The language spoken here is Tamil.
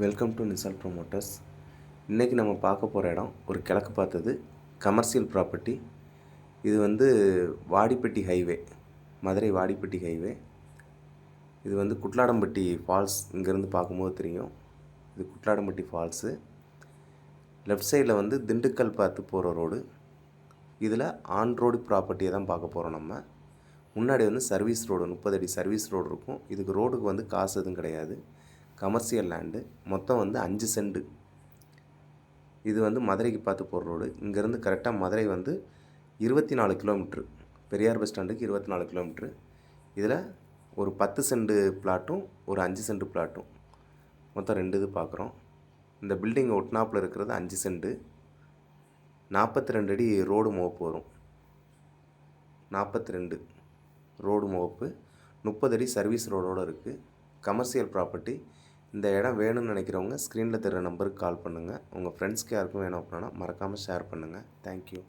வெல்கம் டு நிசால் ப்ரொமோட்டர்ஸ் இன்றைக்கி நம்ம பார்க்க போகிற இடம் ஒரு கிழக்கு பார்த்தது கமர்ஷியல் ப்ராப்பர்ட்டி இது வந்து வாடிப்பட்டி ஹைவே மதுரை வாடிப்பட்டி ஹைவே இது வந்து குட்லாடம்பட்டி ஃபால்ஸ் இங்கேருந்து பார்க்கும்போது தெரியும். இது குட்லாடம்பட்டி ஃபால்ஸு லெஃப்ட் சைடில் வந்து திண்டுக்கல் பார்த்து போகிற ரோடு இதில் ஆன் ரோடு ப்ராப்பர்ட்டியை தான் பார்க்க போகிறோம் நம்ம. முன்னாடி வந்து சர்வீஸ் ரோடு முப்பது அடி சர்வீஸ் ரோடு இருக்கும். இதுக்கு ரோடுக்கு வந்து காசு எதுவும் கிடையாது. கமர்ஷியல் லேண்டு மொத்தம் வந்து அஞ்சு செண்டு இது வந்து மதுரைக்கு பார்த்து போகிற ரோடு இங்கேருந்து கரெக்டாக மதுரை வந்து இருபத்தி நாலு கிலோமீட்ரு பெரியார் பஸ் ஸ்டாண்டுக்கு இருபத்தி நாலு கிலோமீட்ரு இதில் ஒரு பத்து சென்ட் பிளாட்டும் ஒரு அஞ்சு செண்டு பிளாட்டும் மொத்தம் ரெண்டு இது பார்க்குறோம். இந்த பில்டிங் ஒட்டினாப்பில் இருக்கிறது அஞ்சு செண்டு நாற்பத்தி ரெண்டு அடி ரோடு முகப்பு வரும். நாற்பத்தி ரெண்டு ரோடு முகப்பு முப்பது அடி சர்வீஸ் ரோடோடு இருக்குது கமர்ஷியல் ப்ராப்பர்ட்டி இந்த இடம் வேணும்னு நினைக்கிறவங்க ஸ்க்ரீனில் தெரிகிற நம்பருக்கு கால் பண்ணுங்கள் உங்கள் ஃப்ரெண்ட்ஸ்க்கு யாருக்கும் வேணும் அப்படின்னா மறக்காமல் ஷேர் பண்ணுங்கள் தேங்க்யூ